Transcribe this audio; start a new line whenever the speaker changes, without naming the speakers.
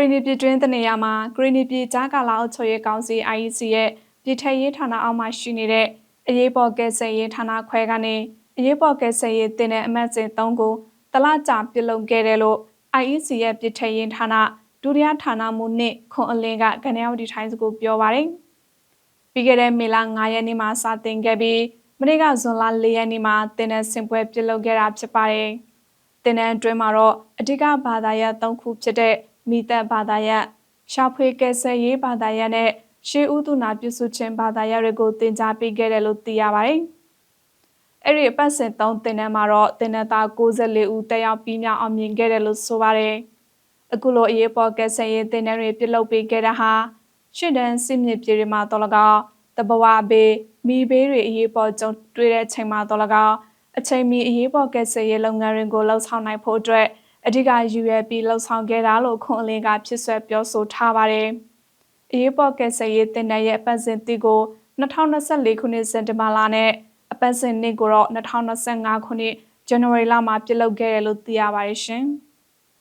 ရီနီပြည်တွင်းတနေရာမှာဂရီနီပြည်ကြားကာလအုပ်ချုပ်ရေးကောင်စီ IEC ရဲ့ပြည်ထရေးဌာနအောက်မှာရှိနေတဲ့အရေးပေါ်ကယ်ဆယ်ရေးဌာနခွဲကနေအရေးပေါ်ကယ်ဆယ်ရေးတင်တဲ့အမတ်စဉ်၃ကိုတလကြာပြုလုပ်ခဲ့တယ်လို့ IEC ရဲ့ပြည်ထရေးဌာနဒုတိယဌာနမှူးနှစ်ခွန်အလင်းကကနေအော်ဒီထိုင်းစကိုပြောပါတယ်။ပြီးခဲ့တဲ့မေလ9ရက်နေ့မှာစတင်ခဲ့ပြီးမနေ့ကဇွန်လ4ရက်နေ့မှာတင်တဲ့ဆင်ပွဲပြုလုပ်ခဲ့တာဖြစ်ပါတယ်။တင်တဲ့အတွင်းမှာတော့အဓိကဘာသာရပ်၃ခုဖြစ်တဲ့ မိသက်ဘာသာရပ်ရှာဖွေကယ်ဆယ်ရေးဘာသာရပ်နဲ့ရှေးဥတုနာပြုစုခြင်းဘာသာရပ်တွေကိုသင်ကြားပေးခဲ့တယ်လို့သိရပါတယ်။အဲ့ဒီအပတ်စဉ်3သင်တန်းမှာတော့သင်တန်းသား64ဦးတက်ရောက်ပြီးမြောက်အောင်မြင်ခဲ့တယ်လို့ဆိုပါတယ်။အခုလိုအရေးပေါ်ကယ်ဆယ်ရေးသင်တန်းတွေပြုလုပ်ပေးခဲ့တာဟာရှစ်တန်းစစ်မြေပြည်တွေမှာတော်လကောက်တဘဝဘေးမိဘေးတွေအရေးပေါ်ကြုံတွေ့တဲ့ချိန်မှာတော်လကောက်အချိန်မီအရေးပေါ်ကယ်ဆယ်ရေးလုပ်ငန်းတွေကိုလှုပ်ဆောင်နိုင်ဖို့အတွက် အဓိကယူရပြီးလှုပ်ဆောင်ခဲ့တာလို့ခွန်အလင်းကဖြစ်ဆွဲပြောဆိုထားပါတယ်။အရေးပေါ်ကယ်ဆယ်ရေးတင်တဲ့ရဲ့အပတ်စဉ်တီကို2024ခုနှစ်စက်တင်ဘာလနဲ့အပတ်စဉ်နှစ်ကိုတော့2025ခုနှစ်ဇန်နဝါရီလမှာပြုလုပ်ခဲ့တယ်လို့သိရပါတယ်ရှင်။